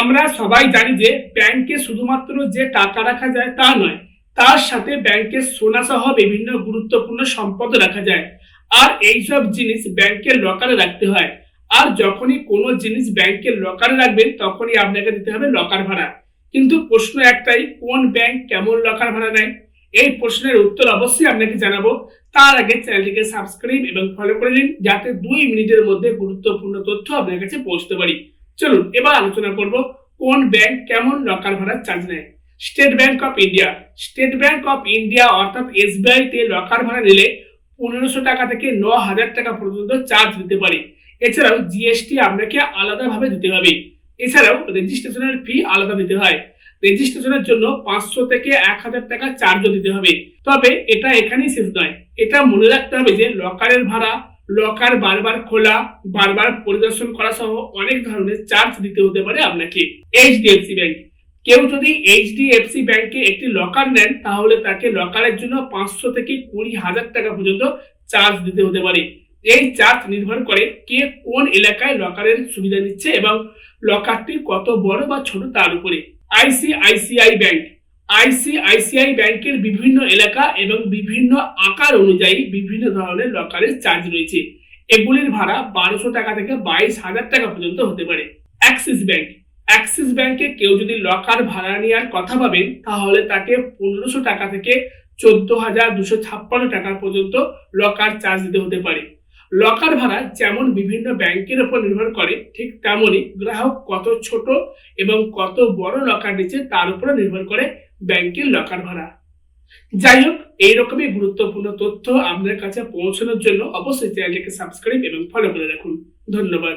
আমরা সবাই জানি যে ব্যাংকে শুধুমাত্র যে টাকা রাখা যায় তা নয়, তার সাথে ব্যাংকের সোনা সহ বিভিন্ন গুরুত্বপূর্ণ সম্পদ রাখা যায়। আর এইসব জিনিস ব্যাংকের লকারে রাখতে হয়। আর যখনই কোনো জিনিস ব্যাংকের লকারে রাখবেন, তখনই আপনাকে দিতে হবে লকার ভাড়া। কিন্তু প্রশ্ন একটাই, কোন ব্যাংক কেমন লকার ভাড়া নেয়? এই প্রশ্নের উত্তর অবশ্যই আপনাকে জানাব। তার আগে চ্যানেলটিকে সাবস্ক্রাইব এবং ফলো করে নিন, যাতে দুই মিনিটের মধ্যে গুরুত্বপূর্ণ তথ্য আপনার কাছে পৌঁছতে পারি। চলুন, এবার আলোচনা করব কোন ব্যাংক কেমন লকার ভাড়ার চার্জ নেয়। State Bank of India State Bank of India অর্থাৎ এসবিআই তে লকার ভাড়া নিলে পনেরোশো টাকা থেকে ন হাজার টাকা পর্যন্ত চার্জ দিতে পারে। এছাড়াও জিএসটি আপনাকে আলাদাভাবে দিতে হবে। এছাড়াও রেজিস্ট্রেশনের ফি আলাদা দিতে হয়। রেজিস্ট্রেশনের জন্য পাঁচশো থেকে এক হাজার টাকা চার্জও দিতে হবে। তবে এটা এখানেই শেষ নয়। এটা মনে রাখতে হবে যে লকারের ভাড়া লকার বারবার খোলা, বারবার পরিদর্শন করা সহ অনেক ধরনের চার্জ দিতে হতে পারে আপনাকে। এইচডিএফসি ব্যাংক কেউ যদি এইচডিএফসি ব্যাংকে একটি লকার নেন, তাহলে তাকে লকারের জন্য পাঁচশো থেকে কুড়ি হাজার টাকা পর্যন্ত চার্জ দিতে হতে পারে। এই চার্জ নির্ভর করে কে কোন এলাকায় লকারের সুবিধা নিচ্ছে এবং লকারটি কত বড় বা ছোট তার উপরে। আইসিআইসিআই ব্যাংক আইসিআইসিআই ব্যাংকের বিভিন্ন এলাকা এবং বিভিন্ন আকার অনুযায়ী বিভিন্ন ধরনের লকারের চার্জ রয়েছে। এগুলির ভাড়া বারোশো টাকা থেকে বাইশ হাজার টাকা পর্যন্ত হতে পারে। অ্যাক্সিস ব্যাংক অ্যাক্সিস ব্যাংকে কেউ যদি লকার ভাড়া নেওয়ার কথা ভাবেন, তাহলে তাকে পনেরোশো টাকা থেকে চোদ্দ হাজার দুশো ছাপ্পান্ন টাকা পর্যন্ত লকার চার্জ দিতে হতে পারে। লকার ভাড়া যেমন বিভিন্ন ব্যাংকের উপর নির্ভর করে, ঠিক তেমনই গ্রাহক কত ছোট এবং কত বড় লকার নিচ্ছে তার উপরে নির্ভর করে ব্যাংকের লকার ভাড়া। যাই হোক, এইরকমই গুরুত্বপূর্ণ তথ্য আপনার কাছে পৌঁছানোর জন্য অবশ্যই চ্যানেলটিকে সাবস্ক্রাইব এবং ফলো করে রাখুন। ধন্যবাদ।